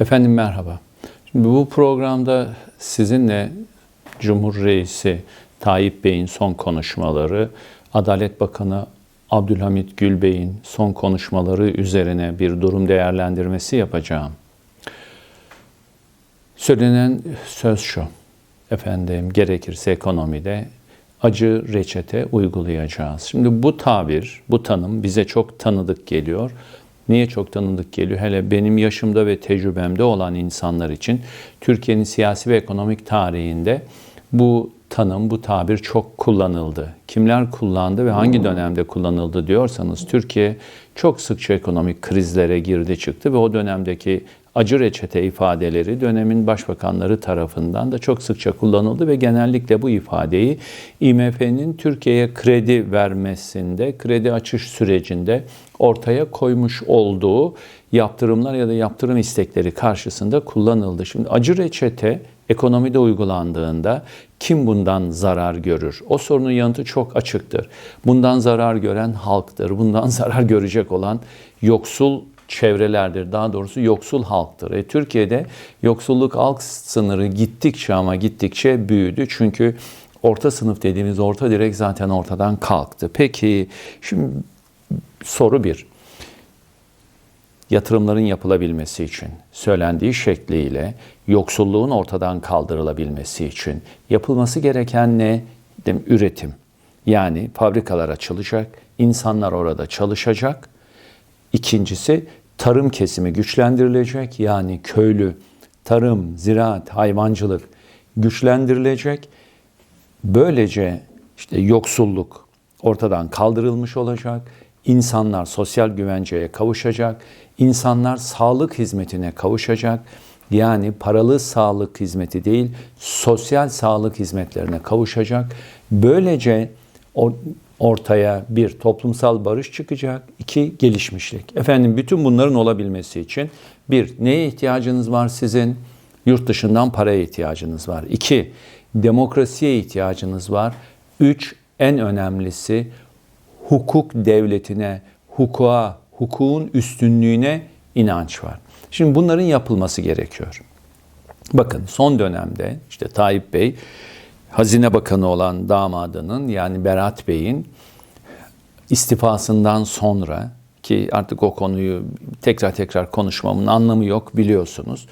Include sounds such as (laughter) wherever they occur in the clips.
Efendim merhaba. Şimdi bu programda sizinle Cumhur Reisi Tayyip Bey'in son konuşmaları, Adalet Bakanı Abdülhamit Gül Bey'in son konuşmaları üzerine bir durum değerlendirmesi yapacağım. Söylenen söz şu. Efendim gerekirse ekonomide acı reçete uygulayacağız. Şimdi bu tabir, bu tanım bize çok tanıdık geliyor. Niye çok tanıdık geliyor? Hele benim yaşımda ve tecrübemde olan insanlar için Türkiye'nin siyasi ve ekonomik tarihinde bu tanım, bu tabir çok kullanıldı. Kimler kullandı ve hangi dönemde kullanıldı diyorsanız Türkiye çok sıkça ekonomik krizlere girdi çıktı ve o dönemdeki acı reçete ifadeleri dönemin başbakanları tarafından da çok sıkça kullanıldı ve genellikle bu ifadeyi IMF'nin Türkiye'ye kredi vermesinde, kredi açış sürecinde ortaya koymuş olduğu yaptırımlar ya da yaptırım istekleri karşısında kullanıldı. Şimdi acı reçete ekonomide uygulandığında kim bundan zarar görür? O sorunun yanıtı çok açıktır. Bundan zarar gören halktır. Bundan (laughs) zarar görecek olan yoksul çevrelerdir. Daha doğrusu yoksul halktır. E, Türkiye'de yoksulluk alt sınırı gittikçe ama gittikçe büyüdü. Çünkü orta sınıf dediğimiz orta direk zaten ortadan kalktı. Peki şimdi soru bir. Yatırımların yapılabilmesi için söylendiği şekliyle yoksulluğun ortadan kaldırılabilmesi için yapılması gereken ne? Dem üretim. Yani fabrikalar açılacak, insanlar orada çalışacak. İkincisi tarım kesimi güçlendirilecek. Yani köylü, tarım, ziraat, hayvancılık güçlendirilecek. Böylece işte yoksulluk ortadan kaldırılmış olacak. İnsanlar sosyal güvenceye kavuşacak. İnsanlar sağlık hizmetine kavuşacak. Yani paralı sağlık hizmeti değil, sosyal sağlık hizmetlerine kavuşacak. Böylece ortaya bir toplumsal barış çıkacak, iki gelişmişlik. Efendim bütün bunların olabilmesi için bir neye ihtiyacınız var sizin? Yurt dışından paraya ihtiyacınız var. İki demokrasiye ihtiyacınız var. Üç en önemlisi hukuk devletine, hukuka, hukukun üstünlüğüne inanç var. Şimdi bunların yapılması gerekiyor. Bakın son dönemde işte Tayyip Bey Hazine Bakanı olan damadının yani Berat Bey'in istifasından sonra ki artık o konuyu tekrar tekrar konuşmamın anlamı yok biliyorsunuz.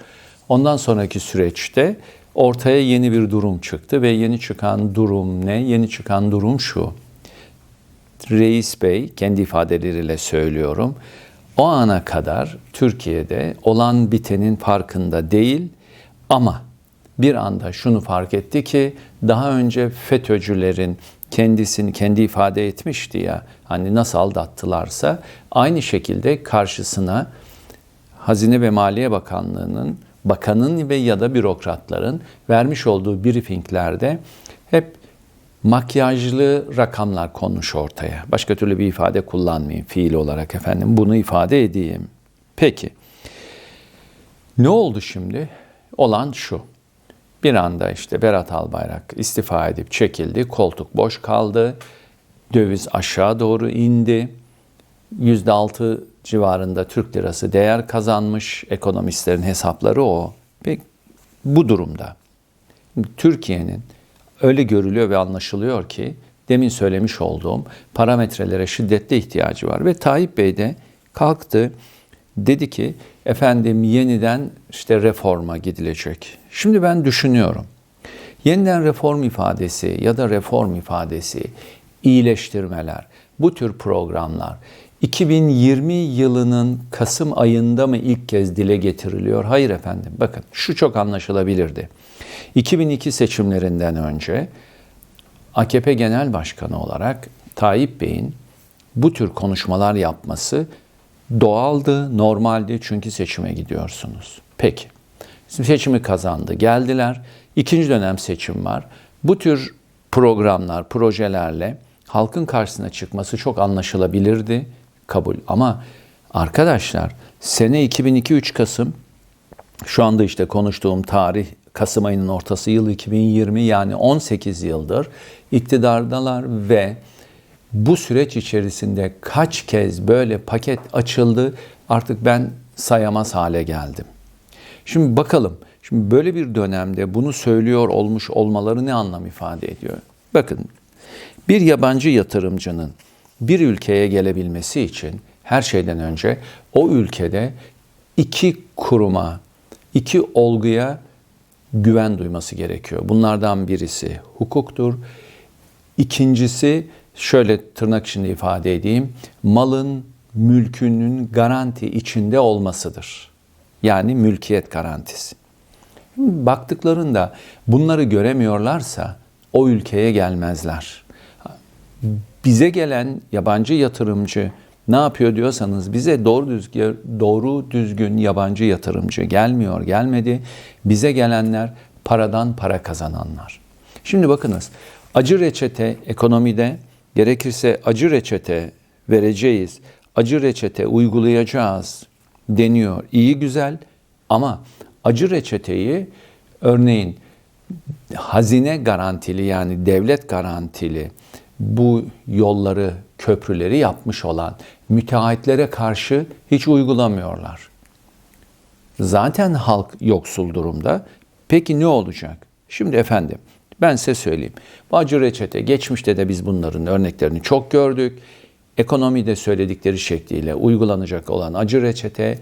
Ondan sonraki süreçte ortaya yeni bir durum çıktı ve yeni çıkan durum ne? Yeni çıkan durum şu. Reis Bey kendi ifadeleriyle söylüyorum. O ana kadar Türkiye'de olan bitenin farkında değil ama bir anda şunu fark etti ki daha önce FETÖ'cülerin kendisini kendi ifade etmişti ya hani nasıl aldattılarsa aynı şekilde karşısına Hazine ve Maliye Bakanlığı'nın bakanın ve ya da bürokratların vermiş olduğu briefinglerde hep makyajlı rakamlar konmuş ortaya. Başka türlü bir ifade kullanmayayım fiil olarak efendim. Bunu ifade edeyim. Peki. Ne oldu şimdi? Olan şu. Bir anda işte Berat Albayrak istifa edip çekildi. Koltuk boş kaldı. Döviz aşağı doğru indi. %6 civarında Türk lirası değer kazanmış. Ekonomistlerin hesapları o. Ve bu durumda Türkiye'nin öyle görülüyor ve anlaşılıyor ki demin söylemiş olduğum parametrelere şiddetle ihtiyacı var. Ve Tayyip Bey de kalktı dedi ki efendim yeniden işte reforma gidilecek. Şimdi ben düşünüyorum. Yeniden reform ifadesi ya da reform ifadesi, iyileştirmeler, bu tür programlar 2020 yılının Kasım ayında mı ilk kez dile getiriliyor? Hayır efendim. Bakın şu çok anlaşılabilirdi. 2002 seçimlerinden önce AKP Genel Başkanı olarak Tayyip Bey'in bu tür konuşmalar yapması doğaldı, normaldi çünkü seçime gidiyorsunuz. Peki. Seçimi kazandı, geldiler. İkinci dönem seçim var. Bu tür programlar, projelerle halkın karşısına çıkması çok anlaşılabilirdi, kabul. Ama arkadaşlar sene 2002-3 Kasım şu anda işte konuştuğum tarih Kasım ayının ortası yıl 2020 yani 18 yıldır iktidardalar ve bu süreç içerisinde kaç kez böyle paket açıldı artık ben sayamaz hale geldim. Şimdi bakalım. Şimdi böyle bir dönemde bunu söylüyor olmuş olmaları ne anlam ifade ediyor? Bakın bir yabancı yatırımcının bir ülkeye gelebilmesi için her şeyden önce o ülkede iki kuruma, iki olguya güven duyması gerekiyor. Bunlardan birisi hukuktur. İkincisi şöyle tırnak içinde ifade edeyim. Malın, mülkünün garanti içinde olmasıdır. Yani mülkiyet garantisi. Baktıklarında bunları göremiyorlarsa o ülkeye gelmezler. Bize gelen yabancı yatırımcı ne yapıyor diyorsanız bize doğru düzgün, doğru düzgün yabancı yatırımcı gelmiyor, gelmedi. Bize gelenler paradan para kazananlar. Şimdi bakınız acı reçete ekonomide gerekirse acı reçete vereceğiz, acı reçete uygulayacağız deniyor. İyi güzel ama acı reçeteyi örneğin hazine garantili yani devlet garantili bu yolları, köprüleri yapmış olan müteahhitlere karşı hiç uygulamıyorlar. Zaten halk yoksul durumda. Peki ne olacak? Şimdi efendim ben size söyleyeyim. Bacı reçete geçmişte de biz bunların örneklerini çok gördük. Ekonomide söyledikleri şekliyle uygulanacak olan acı reçete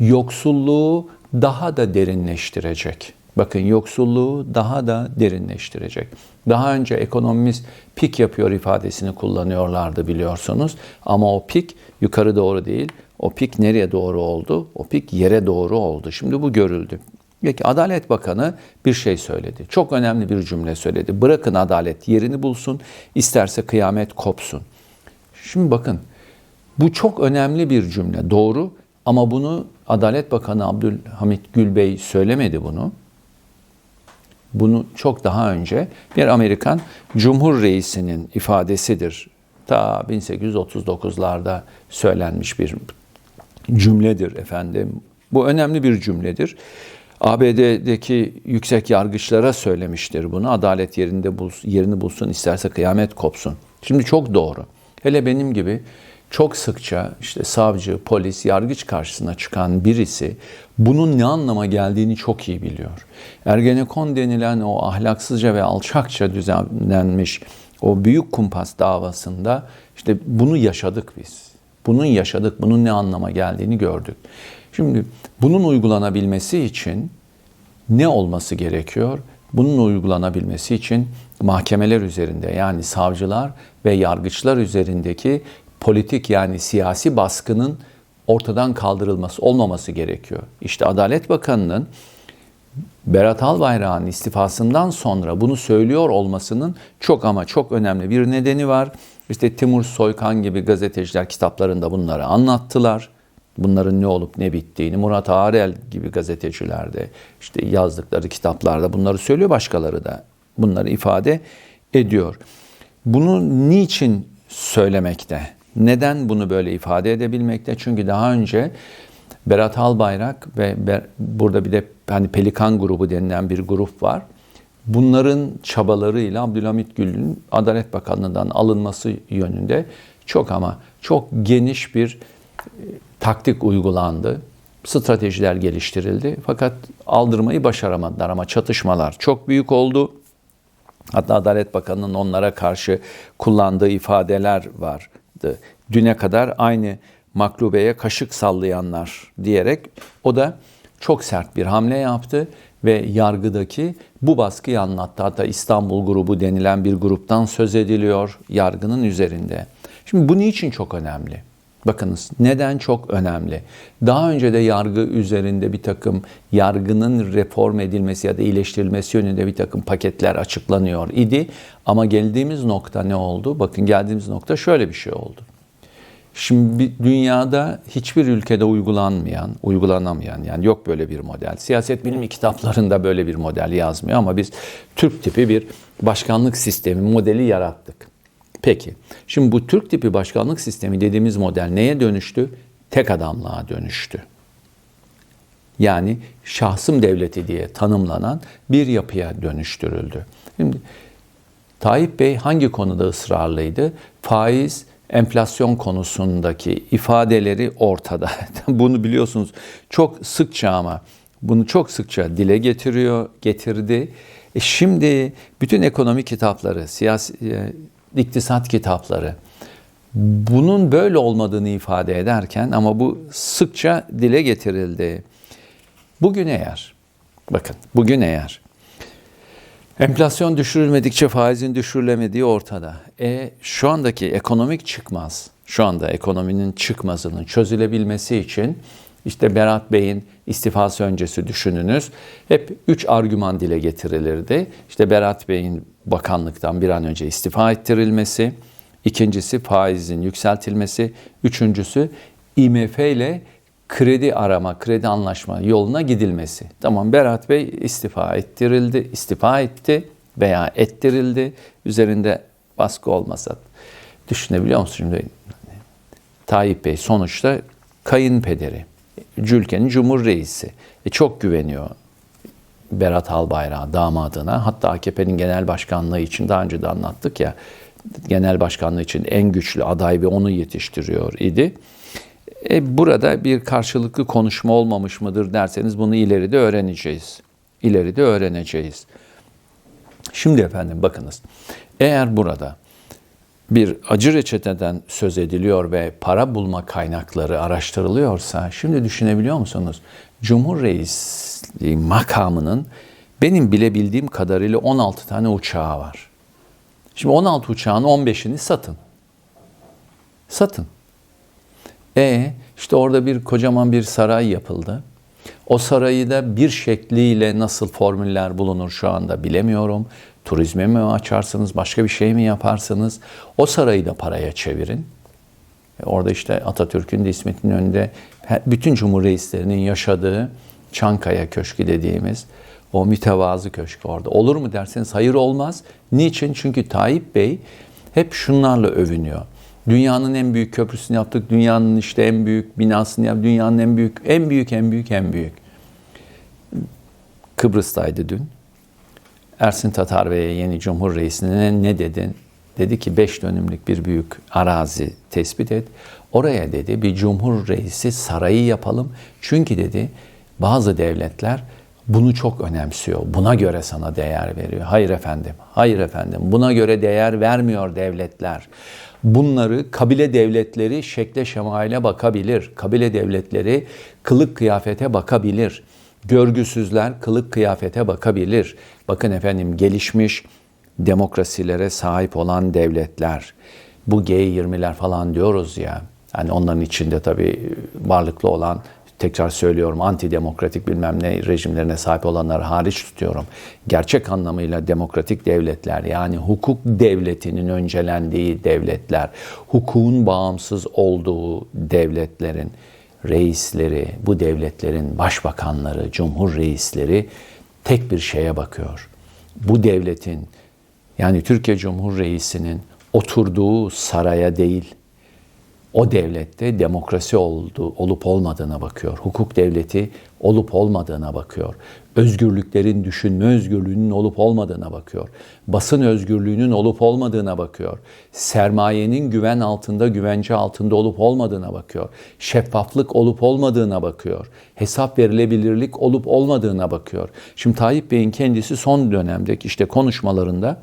yoksulluğu daha da derinleştirecek. Bakın yoksulluğu daha da derinleştirecek. Daha önce ekonomimiz pik yapıyor ifadesini kullanıyorlardı biliyorsunuz. Ama o pik yukarı doğru değil. O pik nereye doğru oldu? O pik yere doğru oldu. Şimdi bu görüldü. Peki Adalet Bakanı bir şey söyledi. Çok önemli bir cümle söyledi. Bırakın adalet yerini bulsun, isterse kıyamet kopsun. Şimdi bakın bu çok önemli bir cümle. Doğru ama bunu Adalet Bakanı Abdülhamit Gülbey söylemedi bunu. Bunu çok daha önce bir Amerikan Cumhur Reisi'nin ifadesidir. Ta 1839'larda söylenmiş bir cümledir efendim. Bu önemli bir cümledir. ABD'deki yüksek yargıçlara söylemiştir bunu. Adalet yerinde bulsun, yerini bulsun, isterse kıyamet kopsun. Şimdi çok doğru. Hele benim gibi çok sıkça işte savcı, polis, yargıç karşısına çıkan birisi bunun ne anlama geldiğini çok iyi biliyor. Ergenekon denilen o ahlaksızca ve alçakça düzenlenmiş o büyük kumpas davasında işte bunu yaşadık biz. Bunun yaşadık, bunun ne anlama geldiğini gördük. Şimdi bunun uygulanabilmesi için ne olması gerekiyor? Bunun uygulanabilmesi için mahkemeler üzerinde yani savcılar ve yargıçlar üzerindeki politik yani siyasi baskının ortadan kaldırılması olmaması gerekiyor. İşte Adalet Bakanı'nın Berat Albayrak'ın istifasından sonra bunu söylüyor olmasının çok ama çok önemli bir nedeni var. İşte Timur Soykan gibi gazeteciler kitaplarında bunları anlattılar. Bunların ne olup ne bittiğini Murat Arel gibi gazeteciler de işte yazdıkları kitaplarda bunları söylüyor başkaları da bunları ifade ediyor. Bunu niçin söylemekte? Neden bunu böyle ifade edebilmekte? Çünkü daha önce Berat Albayrak ve burada bir de hani Pelikan grubu denilen bir grup var. Bunların çabalarıyla Abdülhamit Gül'ün Adalet Bakanlığı'ndan alınması yönünde çok ama çok geniş bir taktik uygulandı. Stratejiler geliştirildi. Fakat aldırmayı başaramadılar ama çatışmalar çok büyük oldu. Hatta Adalet Bakanı'nın onlara karşı kullandığı ifadeler var yaptı. Düne kadar aynı maklubeye kaşık sallayanlar diyerek o da çok sert bir hamle yaptı ve yargıdaki bu baskıyı anlattı. Hatta İstanbul grubu denilen bir gruptan söz ediliyor yargının üzerinde. Şimdi bu niçin çok önemli? Bakınız neden çok önemli? Daha önce de yargı üzerinde bir takım yargının reform edilmesi ya da iyileştirilmesi yönünde bir takım paketler açıklanıyor idi. Ama geldiğimiz nokta ne oldu? Bakın geldiğimiz nokta şöyle bir şey oldu. Şimdi dünyada hiçbir ülkede uygulanmayan, uygulanamayan yani yok böyle bir model. Siyaset bilimi kitaplarında böyle bir model yazmıyor ama biz Türk tipi bir başkanlık sistemi modeli yarattık. Peki, şimdi bu Türk tipi başkanlık sistemi dediğimiz model neye dönüştü? Tek adamlığa dönüştü. Yani şahsım devleti diye tanımlanan bir yapıya dönüştürüldü. Şimdi Tayyip Bey hangi konuda ısrarlıydı? Faiz, enflasyon konusundaki ifadeleri ortada. (laughs) Bunu biliyorsunuz çok sıkça ama Bunu çok sıkça dile getiriyor, getirdi. E şimdi bütün ekonomi kitapları, siyasi, e, iktisat kitapları bunun böyle olmadığını ifade ederken ama bu sıkça dile getirildi. Bugün eğer, bakın bugün eğer enflasyon düşürülmedikçe faizin düşürülemediği ortada. E şu andaki ekonomik çıkmaz, şu anda ekonominin çıkmazının çözülebilmesi için işte Berat Bey'in istifası öncesi düşününüz. Hep üç argüman dile getirilirdi. İşte Berat Bey'in bakanlıktan bir an önce istifa ettirilmesi, ikincisi faizin yükseltilmesi, üçüncüsü IMF ile kredi arama, kredi anlaşma yoluna gidilmesi. Tamam Berat Bey istifa ettirildi, istifa etti veya ettirildi. Üzerinde baskı olmasa düşünebiliyor musun şimdi? Tayyip Bey sonuçta kayınpederi, ülkenin cumhur reisi. E çok güveniyor Berat Albayrak damadına. Hatta AKP'nin genel başkanlığı için daha önce de anlattık ya genel başkanlığı için en güçlü aday ve onu yetiştiriyor idi. E, burada bir karşılıklı konuşma olmamış mıdır derseniz bunu ileride öğreneceğiz. İleride öğreneceğiz. Şimdi efendim bakınız. Eğer burada bir acı reçeteden söz ediliyor ve para bulma kaynakları araştırılıyorsa şimdi düşünebiliyor musunuz? Cumhur makamının benim bilebildiğim kadarıyla 16 tane uçağı var. Şimdi 16 uçağın 15'ini satın. Satın. E işte orada bir kocaman bir saray yapıldı. O sarayı da bir şekliyle nasıl formüller bulunur şu anda bilemiyorum. Turizme mi açarsınız, başka bir şey mi yaparsınız? O sarayı da paraya çevirin. E, orada işte Atatürk'ün de İsmet'in önünde bütün cumhur reislerinin yaşadığı Çankaya Köşkü dediğimiz o mütevazı köşk orada. Olur mu derseniz hayır olmaz. Niçin? Çünkü Tayyip Bey hep şunlarla övünüyor. Dünyanın en büyük köprüsünü yaptık. Dünyanın işte en büyük binasını yaptık. Dünyanın en büyük, en büyük, en büyük, en büyük. Kıbrıs'taydı dün. Ersin Tatar Bey'e yeni Cumhur Reisi'ne ne dedin? Dedi ki beş dönümlük bir büyük arazi tespit et. Oraya dedi bir Cumhur Reisi sarayı yapalım. Çünkü dedi bazı devletler bunu çok önemsiyor. Buna göre sana değer veriyor. Hayır efendim, hayır efendim. Buna göre değer vermiyor devletler. Bunları kabile devletleri şekle şemaile bakabilir. Kabile devletleri kılık kıyafete bakabilir. Görgüsüzler kılık kıyafete bakabilir. Bakın efendim gelişmiş demokrasilere sahip olan devletler, bu G20'ler falan diyoruz ya, yani onların içinde tabii varlıklı olan tekrar söylüyorum antidemokratik bilmem ne rejimlerine sahip olanları hariç tutuyorum. Gerçek anlamıyla demokratik devletler yani hukuk devletinin öncelendiği devletler, hukukun bağımsız olduğu devletlerin reisleri, bu devletlerin başbakanları, cumhur reisleri tek bir şeye bakıyor. Bu devletin yani Türkiye Cumhur Reisi'nin oturduğu saraya değil, o devlette demokrasi oldu, olup olmadığına bakıyor. Hukuk devleti olup olmadığına bakıyor. Özgürlüklerin düşünme özgürlüğünün olup olmadığına bakıyor. Basın özgürlüğünün olup olmadığına bakıyor. Sermayenin güven altında, güvence altında olup olmadığına bakıyor. Şeffaflık olup olmadığına bakıyor. Hesap verilebilirlik olup olmadığına bakıyor. Şimdi Tayyip Bey'in kendisi son dönemdeki işte konuşmalarında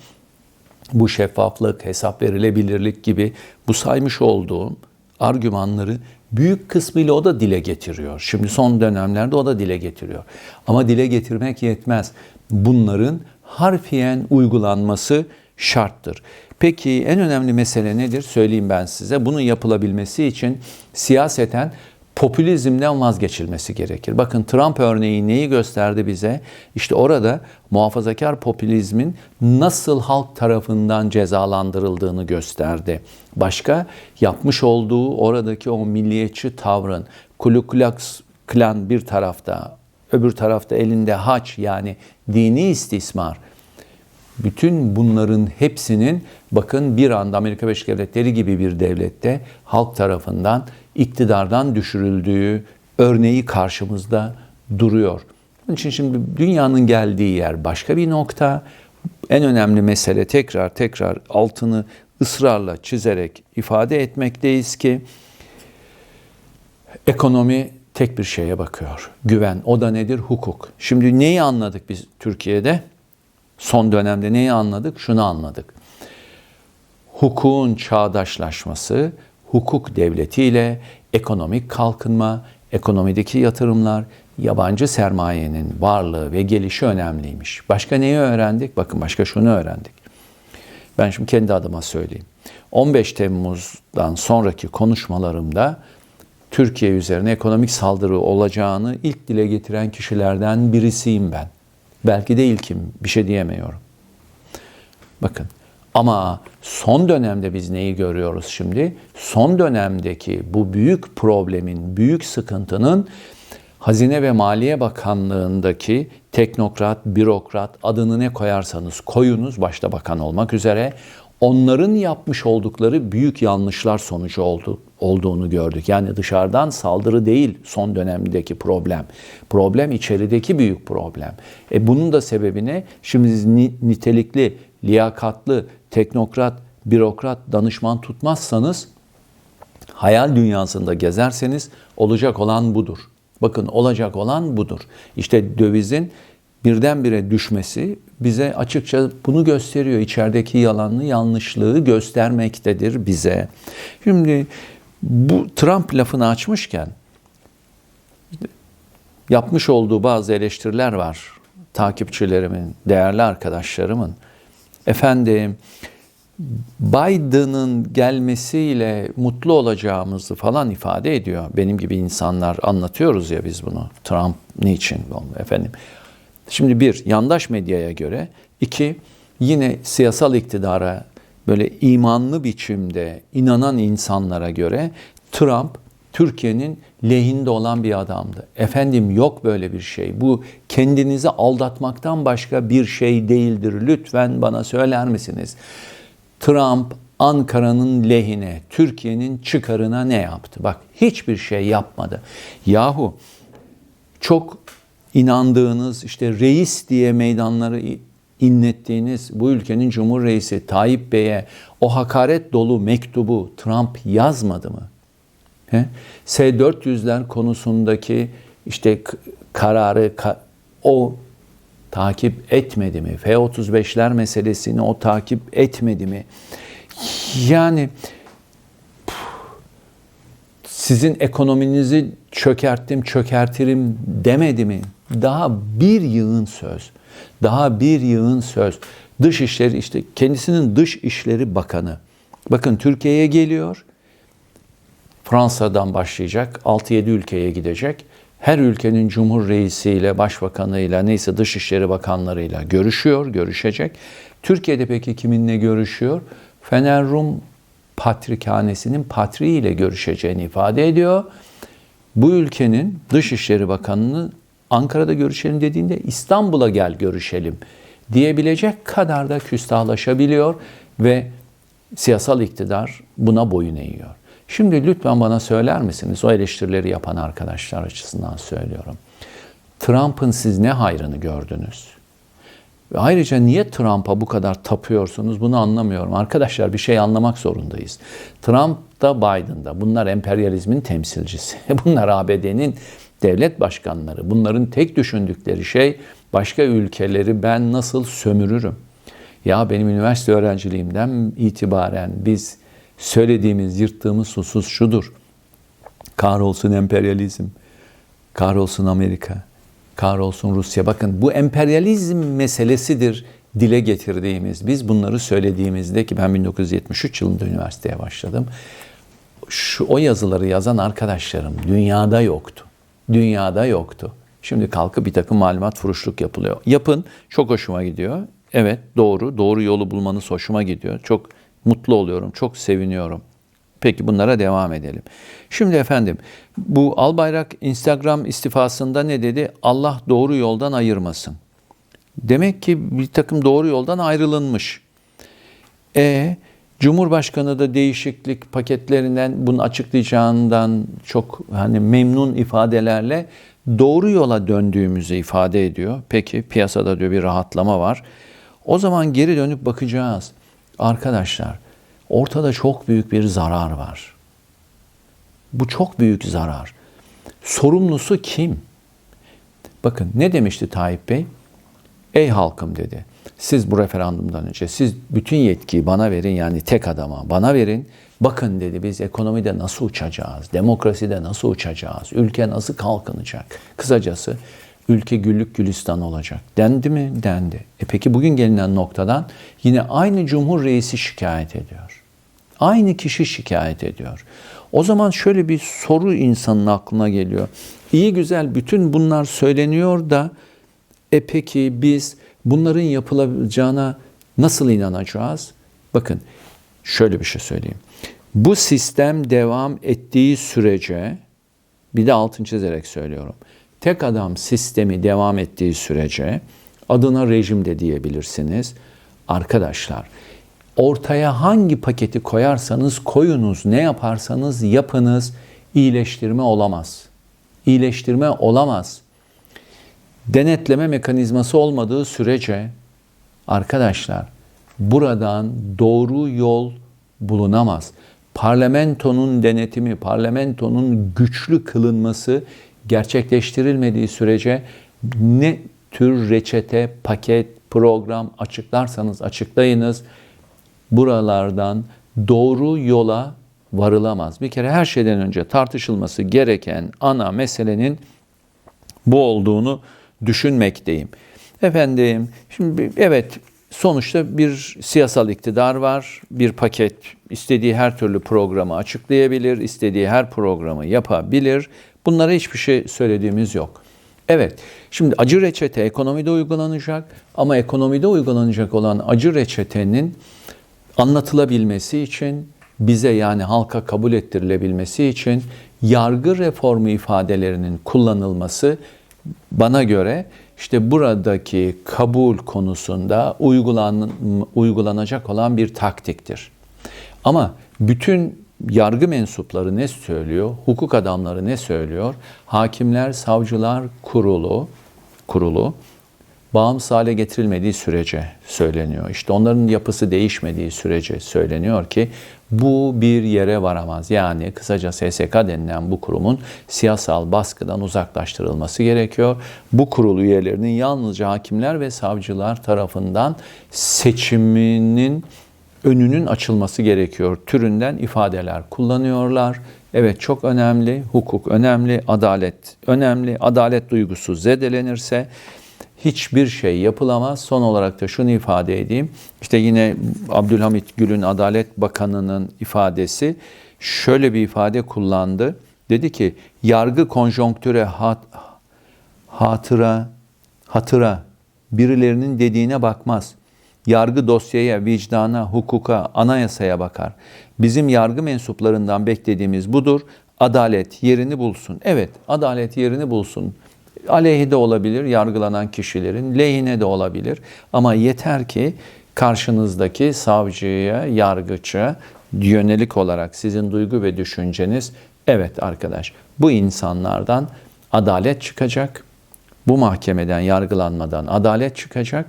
bu şeffaflık, hesap verilebilirlik gibi bu saymış olduğum argümanları büyük kısmıyla o da dile getiriyor. Şimdi son dönemlerde o da dile getiriyor. Ama dile getirmek yetmez. Bunların harfiyen uygulanması şarttır. Peki en önemli mesele nedir? Söyleyeyim ben size. Bunun yapılabilmesi için siyaseten popülizmden vazgeçilmesi gerekir. Bakın Trump örneği neyi gösterdi bize? İşte orada muhafazakar popülizmin nasıl halk tarafından cezalandırıldığını gösterdi. Başka yapmış olduğu oradaki o milliyetçi tavrın Ku Klux Klan bir tarafta, öbür tarafta elinde haç yani dini istismar. Bütün bunların hepsinin bakın bir anda Amerika Birleşik Devletleri gibi bir devlette halk tarafından iktidardan düşürüldüğü örneği karşımızda duruyor. Onun için şimdi dünyanın geldiği yer başka bir nokta. En önemli mesele tekrar tekrar altını ısrarla çizerek ifade etmekteyiz ki ekonomi tek bir şeye bakıyor. Güven. O da nedir? Hukuk. Şimdi neyi anladık biz Türkiye'de? Son dönemde neyi anladık? Şunu anladık. Hukukun çağdaşlaşması, hukuk devletiyle ekonomik kalkınma, ekonomideki yatırımlar, yabancı sermayenin varlığı ve gelişi önemliymiş. Başka neyi öğrendik? Bakın başka şunu öğrendik. Ben şimdi kendi adıma söyleyeyim. 15 Temmuz'dan sonraki konuşmalarımda Türkiye üzerine ekonomik saldırı olacağını ilk dile getiren kişilerden birisiyim ben. Belki de ilkim, bir şey diyemiyorum. Bakın ama son dönemde biz neyi görüyoruz şimdi? Son dönemdeki bu büyük problemin, büyük sıkıntının Hazine ve Maliye Bakanlığındaki teknokrat, bürokrat adını ne koyarsanız koyunuz başta bakan olmak üzere onların yapmış oldukları büyük yanlışlar sonucu oldu, olduğunu gördük. Yani dışarıdan saldırı değil son dönemdeki problem. Problem içerideki büyük problem. E bunun da sebebi ne? Şimdi nitelikli, liyakatlı, teknokrat, bürokrat, danışman tutmazsanız hayal dünyasında gezerseniz olacak olan budur. Bakın olacak olan budur. İşte dövizin birdenbire düşmesi bize açıkça bunu gösteriyor. İçerideki yalanlı yanlışlığı göstermektedir bize. Şimdi bu Trump lafını açmışken yapmış olduğu bazı eleştiriler var. Takipçilerimin, değerli arkadaşlarımın. Efendim Biden'ın gelmesiyle mutlu olacağımızı falan ifade ediyor. Benim gibi insanlar anlatıyoruz ya biz bunu. Trump niçin efendim. Şimdi bir, yandaş medyaya göre. iki yine siyasal iktidara böyle imanlı biçimde inanan insanlara göre Trump Türkiye'nin lehinde olan bir adamdı. Efendim yok böyle bir şey. Bu kendinizi aldatmaktan başka bir şey değildir. Lütfen bana söyler misiniz? Trump Ankara'nın lehine, Türkiye'nin çıkarına ne yaptı? Bak hiçbir şey yapmadı. Yahu çok inandığınız işte reis diye meydanları inlettiğiniz bu ülkenin Cumhur Reisi Tayyip Bey'e o hakaret dolu mektubu Trump yazmadı mı? He? S-400'ler konusundaki işte kararı o takip etmedi mi? F-35'ler meselesini o takip etmedi mi? Yani sizin ekonominizi çökerttim, çökertirim demedi mi? Daha bir yığın söz. Daha bir yığın söz. Dış işleri işte kendisinin dış işleri bakanı. Bakın Türkiye'ye geliyor. Fransa'dan başlayacak. 6-7 ülkeye gidecek her ülkenin cumhur reisiyle, başbakanıyla, neyse dışişleri bakanlarıyla görüşüyor, görüşecek. Türkiye'de peki kiminle görüşüyor? Fener Rum Patrikhanesi'nin patriğiyle görüşeceğini ifade ediyor. Bu ülkenin Dışişleri Bakanı'nı Ankara'da görüşelim dediğinde İstanbul'a gel görüşelim diyebilecek kadar da küstahlaşabiliyor ve siyasal iktidar buna boyun eğiyor. Şimdi lütfen bana söyler misiniz? O eleştirileri yapan arkadaşlar açısından söylüyorum. Trump'ın siz ne hayrını gördünüz? Ve ayrıca niye Trump'a bu kadar tapıyorsunuz bunu anlamıyorum. Arkadaşlar bir şey anlamak zorundayız. Trump da Biden da bunlar emperyalizmin temsilcisi. (laughs) Bunlar ABD'nin devlet başkanları. Bunların tek düşündükleri şey başka ülkeleri ben nasıl sömürürüm. Ya benim üniversite öğrenciliğimden itibaren biz söylediğimiz, yırttığımız husus şudur. Kahrolsun emperyalizm, kahrolsun Amerika, kahrolsun Rusya. Bakın bu emperyalizm meselesidir dile getirdiğimiz. Biz bunları söylediğimizde ki ben 1973 yılında üniversiteye başladım. Şu o yazıları yazan arkadaşlarım dünyada yoktu. Dünyada yoktu. Şimdi kalkıp bir takım malumat furuşluk yapılıyor. Yapın. Çok hoşuma gidiyor. Evet doğru. Doğru yolu bulmanız hoşuma gidiyor. Çok mutlu oluyorum, çok seviniyorum. Peki bunlara devam edelim. Şimdi efendim bu Albayrak Instagram istifasında ne dedi? Allah doğru yoldan ayırmasın. Demek ki bir takım doğru yoldan ayrılınmış. E Cumhurbaşkanı da değişiklik paketlerinden bunu açıklayacağından çok hani memnun ifadelerle doğru yola döndüğümüzü ifade ediyor. Peki piyasada diyor bir rahatlama var. O zaman geri dönüp bakacağız. Arkadaşlar ortada çok büyük bir zarar var. Bu çok büyük zarar. Sorumlusu kim? Bakın ne demişti Tayyip Bey? Ey halkım dedi. Siz bu referandumdan önce siz bütün yetkiyi bana verin yani tek adama bana verin. Bakın dedi biz ekonomide nasıl uçacağız? Demokraside nasıl uçacağız? Ülke nasıl kalkınacak? Kısacası ülke güllük gülistan olacak. Dendi mi? Dendi. E peki bugün gelinen noktadan yine aynı Cumhur Reisi şikayet ediyor. Aynı kişi şikayet ediyor. O zaman şöyle bir soru insanın aklına geliyor. İyi güzel bütün bunlar söyleniyor da e peki biz bunların yapılacağına nasıl inanacağız? Bakın şöyle bir şey söyleyeyim. Bu sistem devam ettiği sürece bir de altın çizerek söylüyorum. Tek adam sistemi devam ettiği sürece adına rejim de diyebilirsiniz. Arkadaşlar ortaya hangi paketi koyarsanız koyunuz, ne yaparsanız yapınız iyileştirme olamaz. İyileştirme olamaz. Denetleme mekanizması olmadığı sürece arkadaşlar buradan doğru yol bulunamaz. Parlamentonun denetimi, parlamentonun güçlü kılınması gerçekleştirilmediği sürece ne tür reçete, paket, program açıklarsanız açıklayınız buralardan doğru yola varılamaz. Bir kere her şeyden önce tartışılması gereken ana meselenin bu olduğunu düşünmekteyim. Efendim, şimdi evet sonuçta bir siyasal iktidar var. Bir paket istediği her türlü programı açıklayabilir, istediği her programı yapabilir. Bunlara hiçbir şey söylediğimiz yok. Evet, şimdi acı reçete ekonomide uygulanacak ama ekonomide uygulanacak olan acı reçetenin anlatılabilmesi için bize yani halka kabul ettirilebilmesi için yargı reformu ifadelerinin kullanılması bana göre işte buradaki kabul konusunda uygulan, uygulanacak olan bir taktiktir. Ama bütün yargı mensupları ne söylüyor? Hukuk adamları ne söylüyor? Hakimler, savcılar kurulu kurulu bağımsız hale getirilmediği sürece söyleniyor. İşte onların yapısı değişmediği sürece söyleniyor ki bu bir yere varamaz. Yani kısaca SSK denilen bu kurumun siyasal baskıdan uzaklaştırılması gerekiyor. Bu kurul üyelerinin yalnızca hakimler ve savcılar tarafından seçiminin önünün açılması gerekiyor. Türünden ifadeler kullanıyorlar. Evet çok önemli, hukuk önemli, adalet önemli. Adalet duygusu zedelenirse hiçbir şey yapılamaz. Son olarak da şunu ifade edeyim. İşte yine Abdülhamit Gül'ün Adalet Bakanı'nın ifadesi şöyle bir ifade kullandı. Dedi ki yargı konjonktüre hat, hatıra hatıra birilerinin dediğine bakmaz. Yargı dosyaya, vicdana, hukuka, anayasaya bakar. Bizim yargı mensuplarından beklediğimiz budur. Adalet yerini bulsun. Evet, adalet yerini bulsun aleyhi de olabilir yargılanan kişilerin, lehine de olabilir. Ama yeter ki karşınızdaki savcıya, yargıça yönelik olarak sizin duygu ve düşünceniz evet arkadaş bu insanlardan adalet çıkacak. Bu mahkemeden yargılanmadan adalet çıkacak.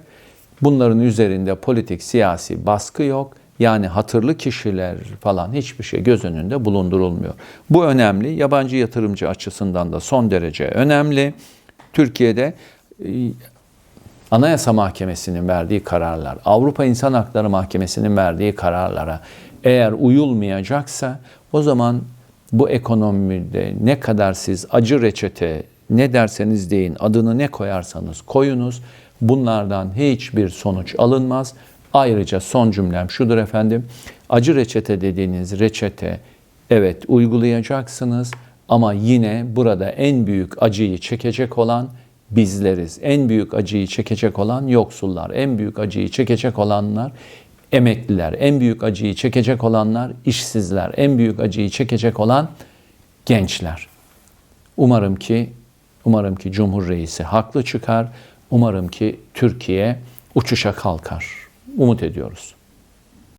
Bunların üzerinde politik siyasi baskı yok. Yani hatırlı kişiler falan hiçbir şey göz önünde bulundurulmuyor. Bu önemli. Yabancı yatırımcı açısından da son derece önemli. Türkiye'de e, Anayasa Mahkemesi'nin verdiği kararlar, Avrupa İnsan Hakları Mahkemesi'nin verdiği kararlara eğer uyulmayacaksa o zaman bu ekonomide ne kadar siz acı reçete ne derseniz deyin, adını ne koyarsanız koyunuz, bunlardan hiçbir sonuç alınmaz. Ayrıca son cümlem şudur efendim. Acı reçete dediğiniz reçete evet uygulayacaksınız ama yine burada en büyük acıyı çekecek olan bizleriz. En büyük acıyı çekecek olan yoksullar, en büyük acıyı çekecek olanlar emekliler, en büyük acıyı çekecek olanlar işsizler, en büyük acıyı çekecek olan gençler. Umarım ki umarım ki Cumhur Reisi haklı çıkar. Umarım ki Türkiye uçuşa kalkar. Umut ediyoruz.